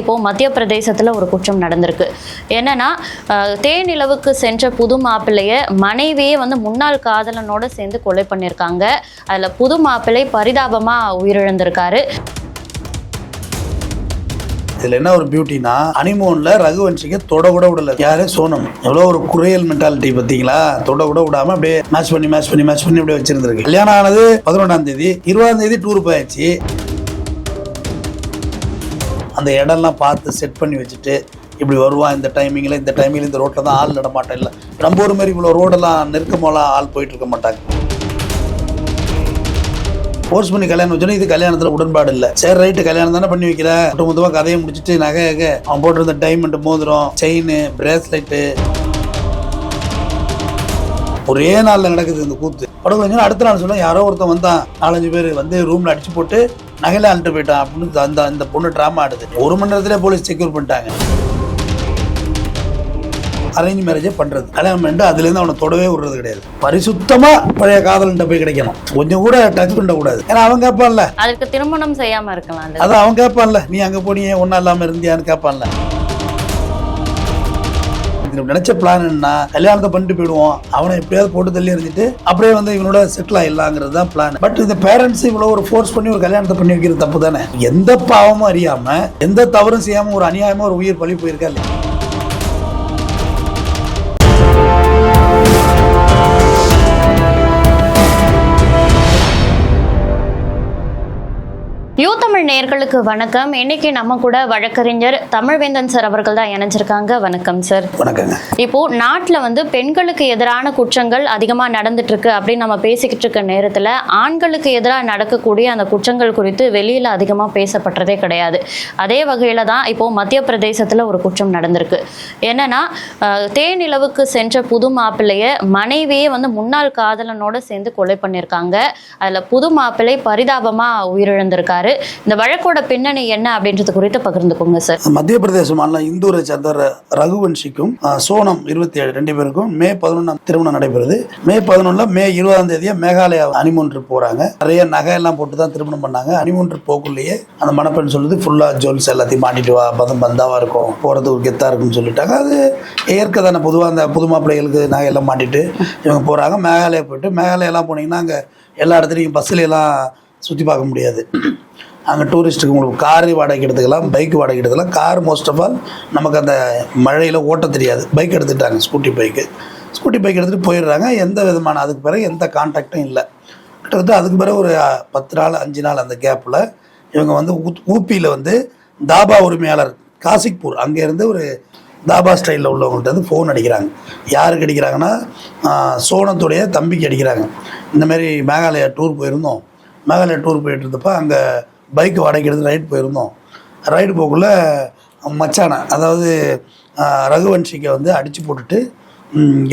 இப்போ மத்திய பிரதேசத்துல ஒரு குற்றம் நடந்திருக்கு. என்னன்னா தேனிலவுக்கு சென்ற புது மாப்பிள்ளைய மனைவியே வந்து முன்னாள் காதலனோட சேர்ந்து கொலை பண்ணியிருக்காங்க அதுல புது மாப்பிள்ளை பரிதாபமா உயிரிழந்திருக்காரு. இதுல என்ன ஒரு பியூட்டினா அனிமோன்ல ரகுவன்சிக்கு தொட கூட விடல. யாரு? சோனம். எவ்வளவு ஒரு குறையல் மென்டாலிட்டி பாத்தீங்களா? தொட கூட விடாம அப்படியே மேட்ச் பண்ணி மேட்ச் பண்ணி மேட்ச் பண்ணி அப்படியே வச்சிருந்திருக்கு. கல்யாணம் ஆனது பதினொன்றாம் தேதி இருபதாம் தேதி டூர் போயாச்சு. அந்த இடம்லாம் பார்த்து செட் பண்ணி வச்சுட்டு இப்படி வருவான் இந்த டைமிங்கில் இந்த டைமிங்கில் இந்த ரோட்டில் தான் ஆள் நடமாட்டம் இல்லை நம்ம ஒரு மாதிரி இவ்வளோ ரோடெல்லாம் நெருக்கமெல்லாம் ஆள் போயிட்டு இருக்க மாட்டாங்க. ஃபோர்ஸ் பண்ணி கல்யாணம் வச்சோன்னா இது கல்யாணத்தில் உடன்பாடு இல்லை. சரி ரைட்டு கல்யாணம் தானே பண்ணி வைக்கிறேன் ஒட்டு மொத்தமாக கதையை முடிச்சுட்டு நகை அவன் போட்டிருந்த டைமண்ட் மோதிரம் செயின் பிரேஸ்லெட்டு ஒரே நாளில் நடக்குது இந்த கூத்து. படம் கொஞ்சம் அடுத்த நாள் சொன்னால் யாரோ ஒருத்தன் வந்தான். நாலஞ்சு பேர் வந்து ரூமில் அடிச்சு போட்டு நகையில அழுட்டு போயிட்டான் அப்படின்னு அந்த அந்த பொண்ணு ட்ராமா ஆடுது. ஒரு மணி நேரத்திலே போலீஸ் செக்யூர் பண்ணிட்டாங்க. அரேஞ்ச் மேரேஜே பண்றது. கல்யாணம் பண்ணிட்டு அதுலேருந்து அவனை தொடவே விடுறது கிடையாது. பரிசுத்தமா பழைய காதலன்ட்ட போய் கிடைக்கணும். கொஞ்சம் கூட டச் பண்ணக்கூடாது. ஏன்னா அவன் கேட்பான்ல. அதுக்கு திருமணம் செய்யாம இருக்கலாம். அது அதான் அவன் கேட்பான்ல. நீ அங்க போனியே ஒன்றும் இல்லாம இருந்தியான்னு கேட்பான்ல. இது நினைச்ச பிளான் என்ன கல்யாணத்தை பண்ணிட்டு போயிடுவோம். அவனை எப்படியாவது போட்டு தள்ளி இருந்துட்டு அப்படியே வந்து இவனோட செட்டில் ஆயிடலாங்கிறது தான் பிளான் பட் இந்த பேரண்ட்ஸ் இவ்வளோ ஒரு ஃபோர்ஸ் பண்ணி ஒரு கல்யாணத்தை பண்ணி வைக்கிறது தப்பு தானே? எந்த பாவமும் அறியாம எந்த தவறும் செய்யாம ஒரு அநியாயமா ஒரு உயிர் பழி போயிருக்கா இல்லையா? தமிழ் நேயர்களுக்கு வணக்கம். இன்னைக்கு நம்ம கூட வழக்கறிஞர் தமிழ்வேந்தன் சார் அவர்கள் தான் இணைஞ்சிருக்காங்க. வணக்கம் சார். வணக்கங்க. இப்போ நாட்டில் வந்து பெண்களுக்கு எதிரான குற்றங்கள் அதிகமாக நடந்துட்டு இருக்கு அப்படின்னு நம்ம பேசிக்கிட்டு இருக்க நேரத்தில் ஆண்களுக்கு எதிராக நடக்கக்கூடிய அந்த குற்றங்கள் குறித்து வெளியில் அதிகமாக பேசப்படுறதே கிடையாது. அதே வகையில் தான் இப்போ மத்திய பிரதேசத்தில் ஒரு குற்றம் நடந்திருக்கு. என்னன்னா தேனிலவுக்கு சென்ற புது மாப்பிள்ளைய மனைவியே வந்து முன்னாள் காதலனோட சேர்ந்து கொலை பண்ணியிருக்காங்க. அதில் புது மாப்பிள்ளை பரிதாபமாக உயிரிழந்திருக்காரு. இந்த வழக்கோட பின்னணி என்ன அப்படின்றது குறித்து பகிர்ந்துக்கோங்க சார் மத்திய பிரதேச மாநிலம் இந்தூரை சேர்ந்த ர- ரகுவன்ஷிக்கும் சோனம் இருபத்தி ஏழு ரெண்டு பேருக்கும் மே பதினொன்றாம் திருமணம் நடைபெறுது. மே பதினொன்றில் மே இருபதாம் தேதியே மேகாலயா அனிமூன் ட்ரிப் போகிறாங்க நிறைய நகை எல்லாம் போட்டு தான் திருமணம் பண்ணாங்க. அனிமூன் ட்ரிப் போக்குள்ளேயே அந்த மணப்பெண் சொல்லுது ஃபுல்லாக ஜுவல்ஸ் எல்லாத்தையும் மாட்டிட்டு வா பதம் பந்தாவாக இருக்கும் போகிறதுக்கு கெத்தாக இருக்கும்னு சொல்லிட்டாங்க. அது ஏற்க தானே பொதுவாக அந்த புது மாப்பிள்ளைகளுக்கு நகை எல்லாம் மாட்டிட்டு இவங்க போகிறாங்க மேகாலயா போயிட்டு மேகாலயெல்லாம் போனீங்கன்னா அங்கே எல்லா இடத்துலையும் பஸ்ஸுல எல்லாம் சுற்றி பார்க்க முடியாது. அங்கே டூரிஸ்ட்டுக்கு உங்களுக்கு கார் வாடகைக்கு எடுத்துக்கலாம் பைக் வாடகைக்கு எடுத்துக்கலாம். கார் மோஸ்ட் ஆஃப் ஆல் நமக்கு அந்த மழையில் ஓட்ட தெரியாது. பைக் எடுத்துட்டாங்க ஸ்கூட்டி பைக்கு ஸ்கூட்டி பைக் எடுத்துகிட்டு போயிடுறாங்க. எந்த விதமான அதுக்கு பிறகு எந்த கான்டாக்டும் இல்லை. கிட்டத்தட்ட அதுக்கு பிறகு ஒரு பத்து நாள் அஞ்சு நாள் அந்த கேப்பில் இவங்க வந்து ஊப்பியில் வந்து தாபா உரிமையாளர் காசிக்பூர். அங்கேருந்து ஒரு தாபா ஸ்டைலில் உள்ளவங்கள்ட்ட வந்து ஃபோன் அடிக்கிறாங்க. யாருக்கு அடிக்கிறாங்கன்னா சோனத்துடைய தம்பிக்கு அடிக்கிறாங்க. இந்தமாரி மேகாலயா டூர் போயிருந்தோம். மேகாலயா டூர் போயிட்டு இருந்தப்போ அங்கே பைக் வாடகைக்கு எடுத்து ரைடு போயிருந்தோம். ரைடு போக்குள்ள மச்சானை அதாவது ஆஹ், ரகுவன்ஷிக்கை வந்து அடித்து போட்டுட்டு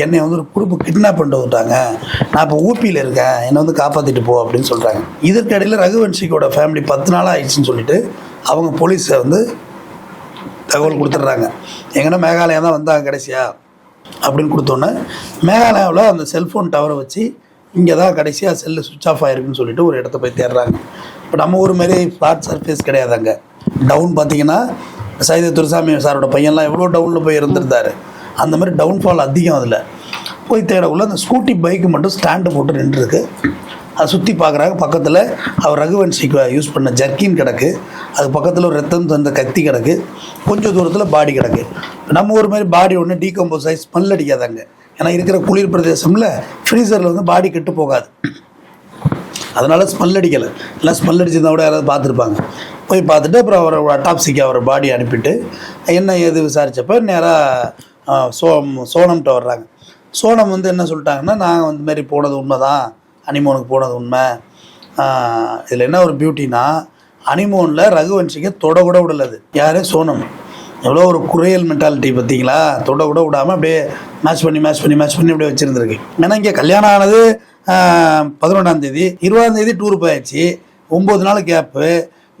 என்னை வந்து ஒரு குரூப்பு கிட்னாப் பண்ணிட்டு வந்துட்டாங்க. நான் இப்போ ஊப்பியில் இருக்கேன். என்னை வந்து காப்பாற்றிட்டு போ அப்படின்னு சொல்கிறாங்க இதற்கிடையில் ரகுவன்ஷிக்கோட ஃபேமிலி பத்து நாள் ஆயிடுச்சுன்னு சொல்லிட்டு அவங்க போலீஸை வந்து தகவல் கொடுத்துட்றாங்க. எங்கன்னா மேகாலயா தான் வந்தாங்க கடைசியா அப்படின்னு கொடுத்தோன்னே மேகாலயாவில் அந்த செல்ஃபோன் டவரை வச்சு இங்கே தான் கடைசியாக செல்லு சுவிட்ச் ஆஃப் ஆயிருக்குன்னு சொல்லிட்டு ஒரு இடத்த போய் தேடுறாங்க. இப்போ நம்ம ஊர் மாரி ஃப்ளாட் சர்ஃபேஸ் கிடையாது அங்கே டவுன் பார்த்தீங்கன்னா சைத துருசாமி சாரோட பையன்லாம் எவ்வளோ டவுனில் போய் இருந்திருந்தாரு. அந்த மாதிரி டவுன்ஃபால் அதிகம் அதில். போய் தேடக்குள்ள அந்த ஸ்கூட்டி பைக்கு மட்டும் ஸ்டாண்டு போட்டு நின்றுருக்கு. அதை சுற்றி பார்க்குறாங்க பக்கத்தில் அவர் ரகுவன்சிக்கு யூஸ் பண்ண ஜர்க்கின் கிடக்கு. அது பக்கத்தில் ஒரு ரத்தம் தந்த கத்தி கிடக்கு. கொஞ்சம் தூரத்தில் பாடி கிடக்கு. நம்ம ஒரு மாதிரி பாடி ஒன்று டீகம்போஸ் ஆகி ஸ்மெல் அடிக்காதாங்க. ஏன்னா இருக்கிற குளிர் பிரதேசமில் ஃப்ரீசரில் வந்து பாடி கெட்டு போகாது. அதனால் ஸ்மெல் அடிக்கலை. எல்லாம் ஸ்மெல் அடிச்சிருந்தா கூட யாராவது பார்த்துருப்பாங்க. போய் பார்த்துட்டு அப்புறம் அவரை அட்டாப்சிக்கு அவர் பாடி அனுப்பிட்டு என்ன ஏது விசாரித்தப்போ நேராக சோ சோனம்கிட்ட வர்றாங்க. சோனம் வந்து என்ன சொல்லிட்டாங்கன்னா நாங்கள் வந்து மாரி போனது உண்மை தான் அனிமோனுக்கு போனது உண்மை. இதில் என்ன ஒரு பியூட்டினா அனிமோனில் ரகுவன்ஷிக்கு தொட கூட விடலது. யார்? சோனம். எவ்வளோ ஒரு குறையல் மென்டாலிட்டி பார்த்தீங்களா? தொட கூட விடாமல் அப்படியே மேட்ச் பண்ணி மேட்ச் பண்ணி மேட்ச் பண்ணி அப்படியே வச்சுருந்துருக்கு. ஏன்னா இங்கே கல்யாணம் ஆனது பதினொன்றாம் தேதி. இருபதாம் தேதி டூர் போயாச்சு. ஒம்பது நாள் கேப்பு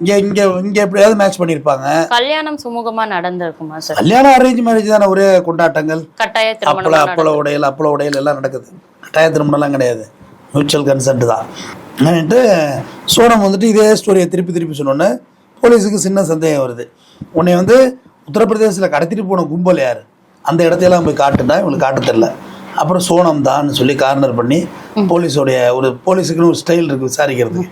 இங்கே இங்கே இங்கே எப்படியாவது மேட்ச் பண்ணியிருப்பாங்க கல்யாணம் சுமூகமா நடந்திருக்குமா சார் கல்யாணம் அரேஞ்ச் மேரேஜ் தானே ஒரே கொண்டாட்டங்கள்? கட்டாய அப்பள அப்பள உடையல் அப்பள உடையல் எல்லாம் நடக்குது. கட்டாய திருமணம்லாம் கிடையாது. மியூச்சுவல் கன்சென்ட் தான். என்னன்ட்டு சோனம் வந்துட்டு இதே ஸ்டோரியை திருப்பி திருப்பி சொன்னோன்னே போலீஸுக்கு சின்ன சந்தேகம் வருது. உன்னை வந்து உத்தரப்பிரதேசத்தில் கடத்திட்டு போன கும்பல் யார்? அந்த இடத்தையெல்லாம் போய் காட்டுனா இவங்களுக்கு காட்ட தெரில அப்புறம் சோனம் தான் சொல்லி கார்னர் பண்ணி போலீஸோடைய ஒரு போலீஸுக்குன்னு ஒரு ஸ்டைல் இருக்குது விசாரிக்கிறதுக்கு.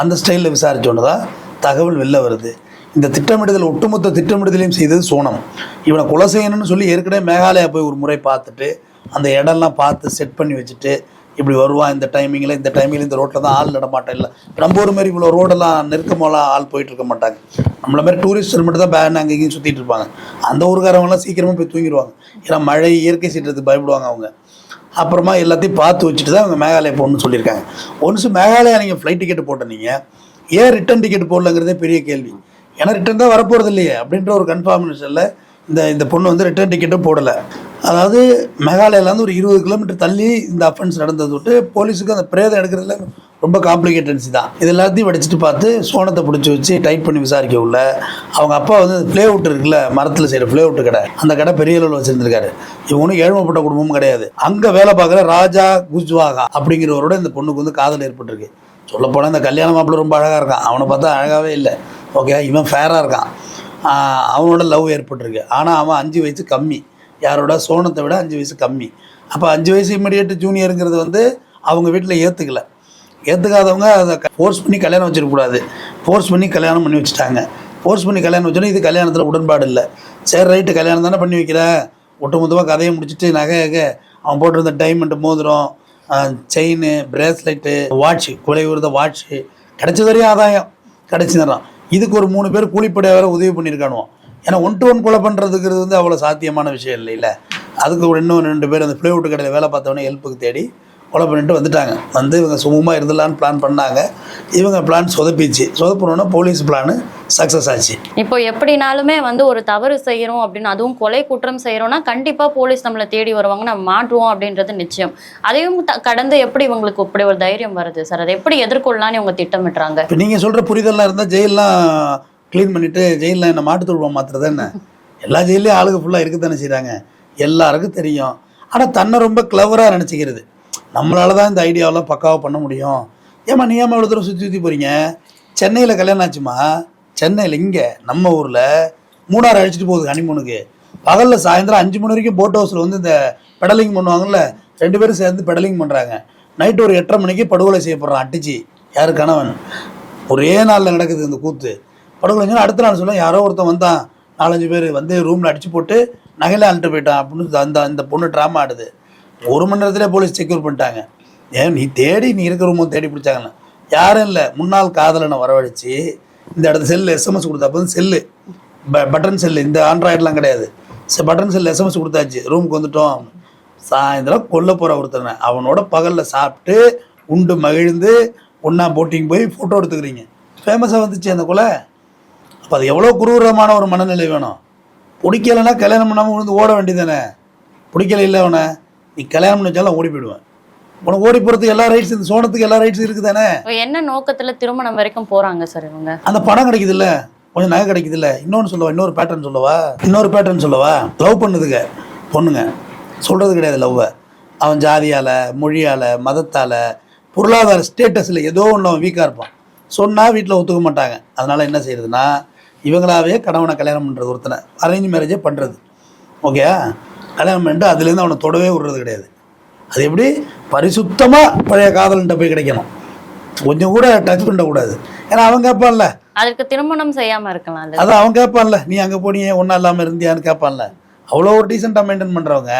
அந்த ஸ்டைலில் விசாரிச்சோன்னு தான் தகவல் வெளில வருது. இந்த திட்டமிடுதல் ஒட்டுமொத்த திட்டமிடுதலையும் செய்தது சோனம். இவனை கொலை செய்யணும்னு சொல்லி ஏற்கனவே மேகாலயா போய் ஒரு முறை பார்த்துட்டு அந்த இடம்லாம் பார்த்து செட் பண்ணி வச்சுட்டு இப்படி வருவான் இந்த டைமிங்கில் இந்த டைமிங்கில் இந்த ரோட்டில் தான் ஆள் நடமாட்டம் இல்லை நம்ம ஒரு மாதிரி இவ்வளோ ரோடெல்லாம் நெருக்கமெல்லாம் ஆள் போயிட்டு இருக்க மாட்டாங்க. நம்மள மாதிரி டூரிஸ்டர் மட்டும் தான் பேன் அங்கே இங்கேயும் சுற்றிட்டு இருப்பாங்க. அந்த ஊருக்காரவங்கலாம் சீக்கிரமாக போய் தூங்கிடுவாங்க. ஏன்னா மழை இயற்கை சீற்றத்துக்கு பயப்படுவாங்க அவங்க. அப்புறமா எல்லாத்தையும் பார்த்து வச்சுட்டு தான் அவங்க மேகாலயா போகணும்னு சொல்லியிருக்காங்க. ஒன்ஸ் மேகாலயா நீங்கள் ஃப்ளைட் டிக்கெட் போட்ட நீங்கள் ஏன் ரிட்டர்ன் டிக்கெட் போடலங்கிறதே பெரிய கேள்வி. ஏன்னா ரிட்டர்ன் தான் வரப்போகிறது இல்லையே அப்படின்ற ஒரு கன்ஃபார்மேஷனில் இந்த இந்த பொண்ணு வந்து ரிட்டர்ன் டிக்கெட்டும் போடலை. அதாவது மேகாலயாலேருந்து ஒரு இருபது கிலோமீட்டர் தள்ளி இந்த அஃபென்ஸ் நடந்தது விட்டு போலீஸுக்கு அந்த பிரேதம் எடுக்கிறதுல ரொம்ப காம்ப்ளிகேட்டன்சி தான். இது எல்லாத்தையும் வடிச்சிட்டு பார்த்து சோனத்தை பிடிச்சி வச்சு டைட் பண்ணி விசாரிக்க உள்ள அவங்க அப்பா வந்து ப்ளேவுட் இருக்குல்ல மரத்தில் செய்கிற ப்ளேவுட் கடை. அந்த கடை பெரிய அளவில் வச்சுருந்துருக்காரு. இவனும் ஏழ்மைப்பட்ட குடும்பமும் கிடையாது. அங்கே வேலை பார்க்குற ராஜா குஜ்வாகா அப்படிங்கிறவரோட இந்த பொண்ணுக்கு வந்து காதல் ஏற்பட்டிருக்கு. சொல்லப்போனால் இந்த கல்யாண மாப்பிள்ளை ரொம்ப அழகாக இருக்கான். அவனை பார்த்தா அழகாகவே இல்லை. ஓகே இவன் ஃபேராக இருக்கான். அவனோட லவ் ஏற்பட்டிருக்கு. ஆனால் அவன் அஞ்சு வயசு கம்மி. யாரோட சோனத்தை விட அஞ்சு வயசு கம்மி. அப்போ அஞ்சு வயசு இம்மிடியேட் ஜூனியருங்கிறது வந்து அவங்க வீட்டில் ஏற்றுக்கல ஏற்றுக்காதவங்க அதை ஃபோர்ஸ் பண்ணி கல்யாணம் வச்சிருக்கக்கூடாது ஃபோர்ஸ் பண்ணி கல்யாணம் பண்ணி வச்சுட்டாங்க. ஃபோர்ஸ் பண்ணி கல்யாணம் வச்சோன்னா இது கல்யாணத்தில் உடன்பாடு இல்லை. சரி ரைட்டு கல்யாணம் தானே பண்ணி வைக்கிறேன் ஒட்டுமொத்தமாக கதையை முடிச்சுட்டு நகை அவன் போட்டிருந்த டைமண்ட் மோதிரம் செயின் பிரேஸ்லெட்டு வாட்ச் கொலை உறுத வாட்ச்சு கிடைச்ச வரையும் ஆதாயம். தர்றான் இதுக்கு ஒரு மூணு பேர் கூலிப்படையாக வேறு உதவி பண்ணியிருக்கானுவோம் ஏன்னா ஒன் டு ஒன் கொலை பண்ணுறதுங்கிறது வந்து அவ்வளோ சாத்தியமான விஷயம் இல்லைல்ல அதுக்கு ஒரு இன்னும் ரெண்டு பேர் அந்த பிளேவுட் கடையில் வேலை பார்த்தவொடனே ஹெல்ப்புக்கு தேடி கொலை பண்ணிட்டு வந்துட்டாங்க. வந்து இவங்க சுமூகமாக இருந்துடலான்னு பிளான் பண்ணாங்க. இவங்க பிளான் சொதப்பிச்சு. சொதப்பினோன்னா போலீஸ் பிளான் சக்ஸஸ் ஆச்சு. இப்போ எப்படினாலுமே வந்து ஒரு தவறு செய்யறோம் அப்படின்னு அதுவும் கொலை குற்றம் செய்யறோம்னா கண்டிப்பா போலீஸ் நம்மளை தேடி வருவாங்க. நம்ம மாட்டுவோம் அப்படின்றது நிச்சயம். அதையும் கடந்து எப்படி இவங்களுக்கு இப்படி ஒரு தைரியம் வருது? சார் அதை எப்படி எதிர்கொள்ளலாம்னு இவங்க திட்டமிட்டுறாங்க இப்போ நீங்கள் சொல்கிற புரிதல்லாம் இருந்தால் ஜெயிலெலாம் க்ளீன் பண்ணிவிட்டு ஜெயிலில் என்ன மாட்டு தொழுவம் மாத்துறது என்ன? எல்லா ஜெயிலையும் ஆளுங்க ஃபுல்லாக இருக்க தானே செய்கிறாங்க எல்லாருக்கும் தெரியும். ஆனால் தன்னை ரொம்ப கிளவராக நினச்சிக்கிறது. நம்மளால தான் இந்த ஐடியாவெல்லாம் பக்காவாக பண்ண முடியும். ஏம்மா நீ ஏமா இவ்வளோ தூரம் சுற்றி சுற்றி போகிறீங்க சென்னையில் கல்யாணம் ஆச்சுமா? சென்னையில் இங்கே நம்ம ஊரில் மூணாறு அழிச்சிட்டு போகுது ஹனிமூனுக்கு பகலில் சாயந்தரம் அஞ்சு மணி வரைக்கும் போட் ஹவுஸில் வந்து இந்த பெடலிங் பண்ணுவாங்கல்ல ரெண்டு பேரும் சேர்ந்து பெடலிங் பண்ணுறாங்க நைட்டு ஒரு எட்டரை மணிக்கு படுகொலை செய்யப்படுறான் அட்டிச்சு. யார் கணவன்? ஒரே நாளில் நடக்குது இந்த கூத்து. படுகொலை அடுத்த நாள் சொல்ல யாரோ ஒருத்தன் வந்தான். நாலஞ்சு பேர் வந்து ரூமில் அடிச்சு போட்டு நகையில அழுட்டு போயிட்டான் அப்படின்னு அந்த அந்த பொண்ணு ட்ராமா ஆடுது. ஒரு மணி நேரத்திலே போலீஸ் செக்யூர் பண்ணிட்டாங்க. ஏன் நீ தேடி நீ இருக்க ரூமும் தேடி பிடிச்சாங்கல்ல யாரும் இல்லை. முன்னாள் காதலனை வரவழைச்சு இந்த இடத்த செல்லு எஸ்எம்எஸ் கொடுத்தா அப்போ செல்லு பட்டன் செல்லு இந்த ஆண்ட்ராய்டெலாம் கிடையாது. பட்டன் செல்லு எஸ்எம்எஸ் கொடுத்தாச்சு. ரூமுக்கு வந்துட்டோம். சாயந்தரம் கொல்ல போகிற ஒருத்தனை. அவனோட பகலில் சாப்பிட்டு உண்டு மகிழ்ந்து ஒன்றா போட்டிங் போய் ஃபோட்டோ எடுத்துக்கிறீங்க. ஃபேமஸாக வந்துச்சு அந்த கொலை. அப்போ அது எவ்வளோ குரூரமான ஒரு மனநிலை வேணும்? பிடிக்கலைன்னா கல்யாணம் பண்ணாமல் விழுந்து ஓட வேண்டியதானே பிடிக்கல இல்லை அவனை நீ கல்யாணம் பண்ணி வச்சாலும் ஓடி போயிடுவேன். உனக்கு ஓடி போகிறதுக்கு எல்லா ரைட்ஸ் இந்த சோனத்துக்கு எல்லா ரைட்ஸ் இருக்குதானே? இப்போ என்ன நோக்கத்துல திருமணம் வரைக்கும் போறாங்க சார் இவங்க? அந்த பணம் கிடைக்குதுல்ல? கொஞ்சம் நகை கிடைக்குதுல்ல? இன்னொன்று சொல்லவா? இன்னொரு பேட்டர்ன் சொல்லவா? இன்னொரு பேட்டர்ன் சொல்லவா? லவ் பண்ணுதுங்க. பொண்ணுங்க. சொல்கிறது கிடையாது லவ்வை அவன் ஜாதியால் மொழியால் மதத்தால் பொருளாதார ஸ்டேட்டஸில் ஏதோ ஒன்று அவன் வீக்காக இருப்பான். சொன்னால் வீட்டில் ஒத்துக்க மாட்டாங்க. அதனால் என்ன செய்யறதுன்னா இவங்களாவே கணவனை கல்யாணம் பண்ணுறது ஒருத்தனை அரேஞ்ச் மேரேஜே பண்ணுறது ஓகே கல்யாணம் பண்ணிட்டு அதுலேருந்து அவனை தொடவே விடுறது கிடையாது. அது எப்படி? பரிசுத்தமாக பழைய காதலன்ட்ட போய் கிடைக்கணும். கொஞ்சம் கூட டச் பண்ணக்கூடாது. ஏன்னா அவன் கேட்பான்ல. அதற்கு திருமணம் செய்யாம இருக்கலாம் அது அவன் கேட்பான்ல. நீ அங்கே போனியே ஒன்றும் இல்லாமல் இருந்தியான்னு கேட்பான்ல. அவ்வளோ ஒரு டீசெண்டாக மெயின்டைன் பண்ணுறவங்க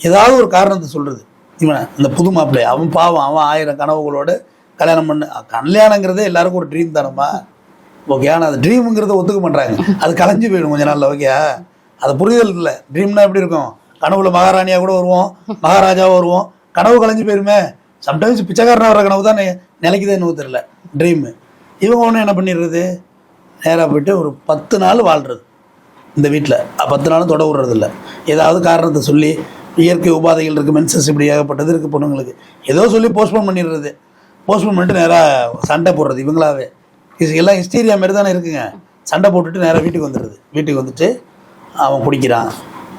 ஏதாவது ஒரு காரணத்தை சொல்கிறது இவன் இந்த புது மாப்பிள்ளை அவன் பாவம் அவன் ஆயிரம் கனவுகளோடு கல்யாணம் பண்ணு. கல்யாணங்கிறதே எல்லாருக்கும் ஒரு ட்ரீம் தானம்மா? ஓகே ஆனால் அது ட்ரீமுங்கிறத ஒத்துக்க பண்ணுறாங்க அது கலைஞ்சு போயிடும் கொஞ்ச நாளில் ஓகே அது புரிதல் இல்லை. ட்ரீம்னா எப்படி இருக்கும்? கனவுல மகாராணியாக கூட வருவோம் மகாராஜாவும் வருவோம் கனவு கலைஞ்சு போயிருமே. சம்டைம்ஸ் பிச்சைக்காரனாக வர கனவு தான் நி- நிலைக்குதே என்னவோ தெரியல. ட்ரீமு இவங்க ஒன்று என்ன பண்ணிடுறது? நேராக போயிட்டு ஒரு பத்து நாள் வாழ்கிறது இந்த வீட்டில் பத்து நாளும் தொட விடுறதில்ல. ஏதாவது காரணத்தை சொல்லி இயற்கை உபாதைகள் இருக்குது மென்சஸ் இப்படி ஏகப்பட்டது இருக்குது பொண்ணுங்களுக்கு. ஏதோ சொல்லி போஸ்ட்போன் பண்ணிடுறது. போஸ்ட்போன் பண்ணிட்டு நேராக சண்டை போடுறது இவங்களாவே. இது எல்லாம் ஹிஸ்டீரியா மாதிரி தானே இருக்குங்க. சண்டை போட்டுட்டு நேராக வீட்டுக்கு வந்துடுது வீட்டுக்கு வந்துட்டு அவன் குடிக்கிறான்.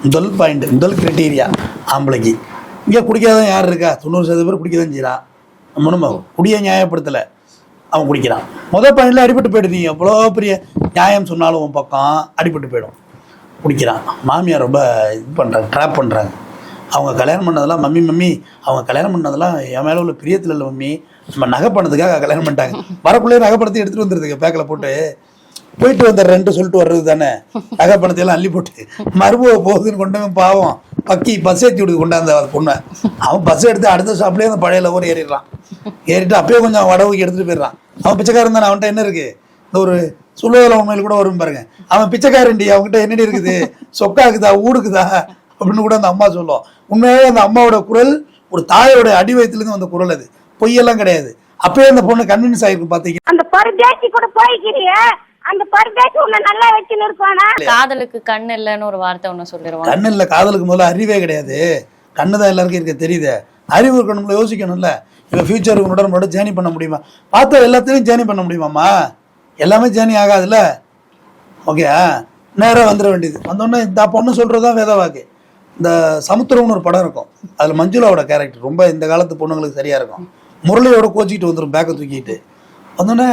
முதல் பாயிண்ட் முதல் கிரைட்டீரியா ஆம்பளைக்கு. இங்கே குடிக்காதான் யார் இருக்கா? தொண்ணூறு சதவீதம் பேர் குடிக்க தான் செய்கிறான் நம்ம குடியை நியாயப்படுத்தலை. அவன் குடிக்கிறான். முதல் பாயிண்டில் அடிபட்டு போயிடு நீ எவ்வளோ பெரிய நியாயம் சொன்னாலும் உன் பக்கம் அடிபட்டு போயிடும். குடிக்கிறான். மாமியார் ரொம்ப இது பண்ணுறாங்க ட்ராப் பண்ணுறாங்க அவங்க கல்யாணம் பண்ணதெல்லாம் மம்மி மம்மி அவங்க கல்யாணம் பண்ணதெல்லாம் என் மேலே உள்ள பிரியத்தில் இல்லை மம்மி. நம்ம நகை பண்ணதுக்காக கல்யாணம் பண்ணிட்டாங்க. வரக்குள்ளே நகை பணத்தை எடுத்துட்டு வந்துருதுங்க பேக்கில் போட்டு. போயிட்டு வந்த ரெண்டு சொல்லிட்டு வர்றது தானே. நகை பணத்தை எல்லாம் அள்ளி போட்டு. மருமக போகுதுன்னு கொண்டவன் பாவம். பக்கி பஸ் ஏற்றி விடுது கொண்டாந்த பொண்ணை. அவன் பஸ் எடுத்து அடுத்த ஸ்டாப்லேயே அந்த பழைய லவர் ஏறிடுறான். ஏறிட்டு அப்பயே கொஞ்சம் வடவுக்கு எடுத்துகிட்டு போயிடுறான். அவன் பிச்சைக்காரன் தானே அவன்கிட்ட என்ன இருக்குது இந்த ஒரு சுள்ளுவல உண்மையில் கூட வரும் பாருங்க. அவன் பிச்சைக்காரன்டி அவன்கிட்ட என்னடி இருக்குது? சொக்காக்குதா ஊடுக்குதா? அப்படின்னு கூட அந்த அம்மா சொல்லும். உண்மையாக அந்த அம்மாவோட குரல் ஒரு தாயோட அடி வயத்துலேருந்து வந்த குரல் அது. பொய்யெல்லாம் கிடையாது. அப்பயே அந்த பொண்ணு கன்வின்ஸ் ஆயிருக்கு பார்த்தீங்க அந்த பருதேசி கூட போய்க்கிறிய. அந்த பருதேசி உன்னை நல்லா வச்சு நிற்பானா காதலுக்கு கண் இல்லைன்னு ஒரு வார்த்தை ஒன்று சொல்லிடுவாங்க கண்ணு இல்லை காதலுக்கு முதல்ல அறிவே கிடையாது. கண்ணு தான் எல்லாருக்கும் இருக்க தெரியுது. அறிவு இருக்கணும்ல யோசிக்கணும்ல. இப்போ ஃபியூச்சருக்கு உன்னோட நம்மளோட ஜேர்னி பண்ண முடியுமா? பார்த்தா எல்லாத்தையும் ஜேர்னி பண்ண முடியுமாம்மா? எல்லாமே ஜேர்னி ஆகாதுல்ல? ஓகே நேராக வந்துட வேண்டியது. வந்தோடனே இந்த பொண்ணு சொல்கிறது தான் வேத வாக்கு. இந்த சமுத்திரம்னு ஒரு படம் இருக்கும். அதில் மஞ்சுளாவோட கேரக்டர் ரொம்ப இந்த காலத்து பொண்ணுங்களுக்கு சரியாக இருக்கும். முரளியோட கோச்சிக்கிட்டு வந்துடும் பேக்கை தூக்கிட்டு வந்தோடனே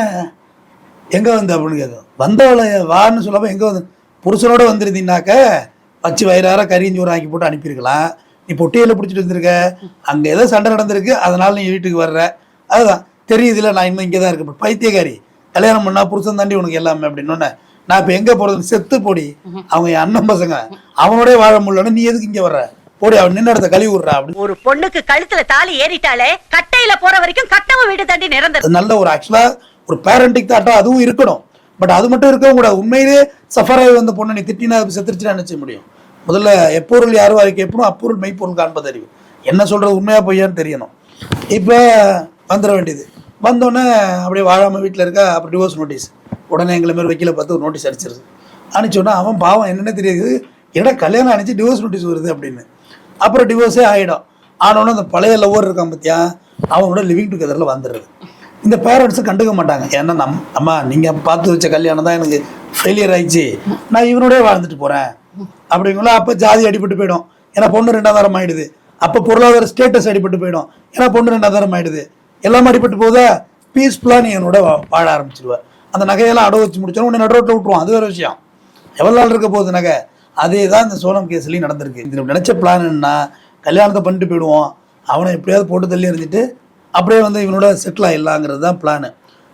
எங்கே வந்து? அப்படின்னு கேட்கும் வந்தவளை வான்னு சொல்லாமல் எங்கே வந்து? புருஷனோட வந்திருந்தீங்கனாக்க வச்சு வயிறார கறியஞ்சோறு ஆக்கி போட்டு அனுப்பியிருக்கலாம். நீ பொட்டியில் பிடிச்சிட்டு வந்திருக்க. அங்கே ஏதோ சண்டை நடந்திருக்கு. அதனால நீ வீட்டுக்கு வர்ற. அதுதான். தெரியுதுல நான் இன்னும் இங்கே தான் இருக்கேன் பைத்தியக்காரி கல்யாணம் பண்ணா புருஷன் தாண்டி உனக்கு எல்லாமே அப்படின்னு நான் இப்போ எங்கே போகிறது செத்து போடி. அவங்க என் அண்ணன் பசங்க. அவனோடய வாழ முடியலன்னு நீ எதுக்கு இங்கே வர்ற? போடி அவன் நின்ன இடத்த கழுவி விட்றா அப்படின்னு. ஒரு பொண்ணுக்கு கழுத்துல தாலி ஏறிட்டாலே கட்டையில போற வரைக்கும் கட்டவும் வீடு தாண்டி நிரந்தரம். நல்ல ஒரு ஆக்சுவலா ஒரு பேரண்டிக் தாட்டா அதுவும் இருக்கணும். பட் அது மட்டும் இருக்கவும் கூடாது. உண்மையிலேயே சஃபர் ஆகி வந்த பொண்ணை நீ திட்டினா அது செத்துருச்சுன்னா நினைச்ச முடியும்? முதல்ல எப்பொருள் யாரும் அதுக்கு எப்படும் அப்பொருள் மெய்ப்பொருள் காண்பது அறிவு என்ன சொல்றது உண்மையா பொய்யான்னு தெரியணும். இப்போ வந்துட வேண்டியது. வந்தோடனே அப்படியே வாழாம வீட்டில் இருக்க அப்புறம் டிவோர்ஸ் நோட்டீஸ் உடனே எங்களை மாதிரி வைக்கல பார்த்து ஒரு நோட்டீஸ் அடிச்சிருது. அனுப்பிச்சோன்னா அவன் பாவம் என்னென்ன தெரியுது. என்னடா கல்யாணம் அனுப்பிச்சு டிவோர்ஸ் நோட்டீஸ் வருது அப்படின்னு. அப்புறம் டிவோர்ஸே ஆகிடும் ஆனோடனே அந்த பழைய லவ்வர் இருக்கான் பார்த்தியா அவனோட லிவிங் டுகெதரில் வந்துடுது இந்த பேரண்ட்ஸும் கண்டுக்க மாட்டாங்க. ஏன்னா நம் அம்மா நீங்கள் பார்த்து வச்ச கல்யாணம் தான் எனக்கு ஃபெயிலியர் ஆயிடுச்சு. நான் இவனோடய வாழ்ந்துட்டு போகிறேன் அப்படிங்களா அப்போ ஜாதி அடிபட்டு போயிடும். ஏன்னா பொண்ணு ரெண்டாதாரம் ஆகிடுது அப்போ பொருளாதார ஸ்டேட்டஸ் அடிபட்டு போயிடும். ஏன்னா பொண்ணு ரெண்டாதாரம் ஆகிடுது எல்லாம் அடிபட்டு போதா பீஸ்ஃபுல்லாக நீ என்னோட வாழ ஆரம்பிச்சிடுவேன் அந்த நகையெல்லாம் அடவு வச்சு முடிச்சோன்னா உன்னை நடுரோட்டில் விட்டுருவான். அது வேறு விஷயம். எவ்வளோ நாள் இருக்க போகுது நகை? அதே தான் இந்த சோனம் கேஸ்லையும் நடந்திருக்கு. இது நினச்ச பிளான் என்ன கல்யாணத்தை பண்ணிட்டு போயிடுவோம். அவனை எப்படியாவது போட்டு தள்ளி எறிஞ்சிட்டு அப்படியே வந்து இவனோட செட்டில் ஆகிடலாங்கிறது தான் பிளானு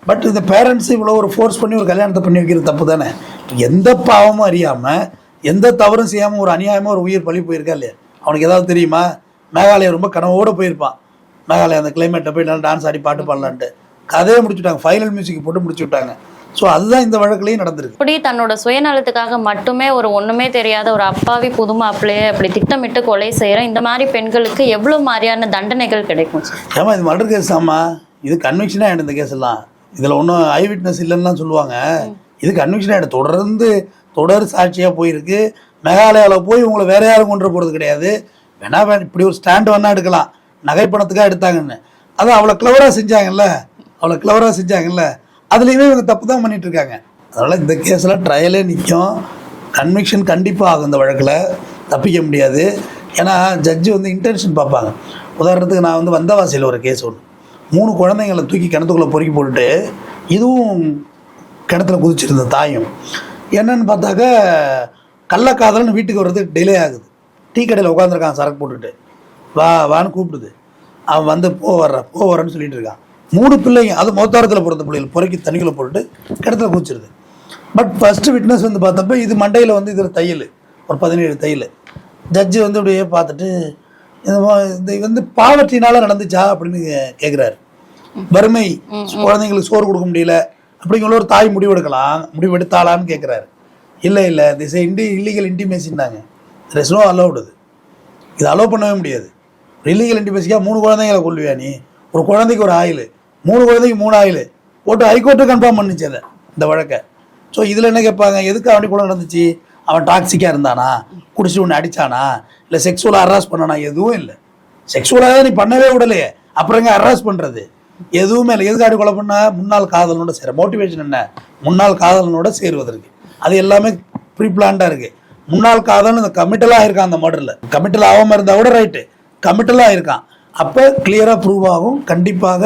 பட் இந்த பேரண்ட்ஸ் இவ்வளோ ஒரு ஃபோர்ஸ் பண்ணி ஒரு கல்யாணத்தை பண்ணி வைக்கிறது தப்பு தானே எந்த பாவமும் அறியாமல் எந்த தவறும் செய்யாமல் ஒரு அநியாயமாக ஒரு உயிர் பழி போயிருக்கா இல்லையா? அவனுக்கு ஏதாவது தெரியுமா? மேகாலயா ரொம்ப கனவோடு போயிருப்பான். மேகாலயா அந்த கிளைமேட்டை போய் நல்லா டான்ஸ் ஆடி பாட்டு பாடலான்ட்டு. கதையை முடிச்சுட்டாங்க. ஃபைனல் மியூசிக் போட்டு முடிச்சு விட்டாங்க. ஸோ அதுதான் இந்த வழக்குலையும் நடந்திருக்கு. இப்படி தன்னோட சுயநலத்துக்காக மட்டுமே ஒரு ஒண்ணுமே தெரியாத ஒரு அப்பாவி புது மாப்பிள்ளையை அப்படி திட்டமிட்டு கொலை செய்யற இந்த மாதிரி பெண்களுக்கு எவ்வளவு மாதிரியான தண்டனைகள் கிடைக்கும்? ஏமா இது மர்டர் கேஸ் ஆமா இது கன்விக்ஷனாக ஆகிடும் இந்த கேஸ் எல்லாம். இதில் ஒன்றும் ஐ விட்னஸ் இல்லைன்னுலாம் சொல்லுவாங்க. இது கன்விக்ஷன் ஆகிடும் தொடர்ந்து தொடர் சாட்சியாக போயிருக்கு. மேகாலயாவில் போய் உங்களை வேற யாரும் கொண்டு போகிறது கிடையாது. வேணா இப்படி ஒரு ஸ்டாண்ட் வேணா எடுக்கலாம். நகைப்பணத்துக்காக எடுத்தாங்கன்னு. அது அவ்வளோ கிளவராக செஞ்சாங்கல்ல. அவ்வளோ கிளவராக செஞ்சாங்கல்ல. அதுலேயுமே இவங்க தப்பு தான் பண்ணிட்டு இருக்காங்க அதனால் இந்த கேஸில் ட்ரையலே நிற்கும் கன்விக்ஷன் கண்டிப்பாக ஆகும் இந்த வழக்கில். தப்பிக்க முடியாது. ஏன்னா ஜட்ஜு வந்து இன்டென்ஷன் பார்ப்பாங்க. உதாரணத்துக்கு நான் வந்து வந்தவாசியில் ஒரு கேஸ் ஒன்று மூணு குழந்தைங்களை தூக்கி கிணத்துக்குள்ளே பொறுக்கி போட்டுட்டு இதுவும் கிணத்துல குதிச்சிருந்த தாயும். என்னன்னு பார்த்தாக்க கள்ளக்காதலன்னு வீட்டுக்கு வர்றதுக்கு டிலே ஆகுது. டீ கடையில் உட்காந்துருக்கான் சரக்கு போட்டுட்டு. வா வான்னு கூப்பிடுது. அவன் வந்து போ வர்ற போ வரேன்னு சொல்லிட்டு இருக்கான். மூணு பிள்ளைங்க அது மோத்தாரத்தில் பிறந்த பிள்ளைகள் பொறுக்கி தண்ணிக்குள்ளே போட்டுட்டு கிணத்துல குதிச்சிருது. பட் ஃபஸ்ட்டு விட்னஸ் வந்து பார்த்தப்ப இது மண்டையில் வந்து இதில் தையல் ஒரு பதினேழு தையல். ஜட்ஜு வந்து அப்படியே பார்த்துட்டு இந்த வந்து பாவற்றினால நடந்துச்சா அப்படின்னு கேட்குறாரு வறுமை குழந்தைங்களுக்கு சோறு கொடுக்க முடியல அப்படிங்கிற ஒரு தாய் முடிவெடுக்கலாம் முடிவெடுத்தாளான்னு கேட்குறாரு இல்லை இல்லை திஸ் இண்டி இல்லீகல் இன்டிமேசின்னாங்க ரெஸ் நோ அலௌடு இது அலோவ் பண்ணவே முடியாது. இல்லீகல் இன்டிமேசிக்காக மூணு குழந்தைங்களை கொள்ளுவியா நீ? ஒரு குழந்தைக்கு ஒரு ஆயில் மூணு குழந்தைக்கு மூணு ஆயில். போட்டு ஹைகோர்ட்டு கன்ஃபார்ம் பண்ணுச்சு அதை இந்த வழக்கை. ஸோ இதில் என்ன கேட்பாங்க? எதுக்கு அவனுக்கு கூட நடந்துச்சு? அவன் டாக்ஸிக்காக இருந்தானா? குடிச்சு ஒன்று அடித்தானா இல்லை செக்ஸுவலாக ஹராஸ் பண்ணானா? எதுவும் இல்லை. செக்ஸுவலாக நீ பண்ணவே விடலையே. அப்புறம் எங்க ஹராஸ் பண்ணுறது எதுவுமே இல்லை. எதுக்காடி கொலை பண்ணா? முன்னாள் காதலனோட சேர மோட்டிவேஷன் என்ன? முன்னாள் காதலனோட சேருவதற்கு. அது எல்லாமே ப்ரீ பிளான்டாக இருக்குது முன்னாள் காதலன் இந்த கமிட்டலாக இருக்கான் அந்த மர்டரில் கமிட்டல் ஆகாமல் இருந்தால் கூட ரைட்டு கமிட்டலாக இருக்கான். அப்போ கிளியராக ப்ரூவ் ஆகும். கண்டிப்பாக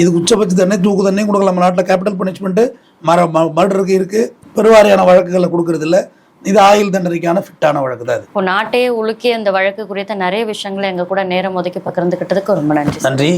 இது உச்சபட்ச தண்டனை தூக்கு தண்டனை கொடுக்கலாம். நம்ம நாட்டில் கேபிட்டல் பனிஷ்மெண்ட்டு மர மர்டருக்கு இருக்குது பெருவாரியான வழக்குகளை கொடுக்கறது இல்ல இது ஆயுள் தண்டனைக்கான ஃபிட்டான வழக்கு தான் இப்போ நாட்டையே உலுக்கிய இந்த வழக்கு குறித்த நிறைய விஷயங்களை எங்க கூட நேரம் ஒதுக்கி பகிர்ந்துக்கிட்டதுக்கு ரொம்ப நன்றி நன்றி.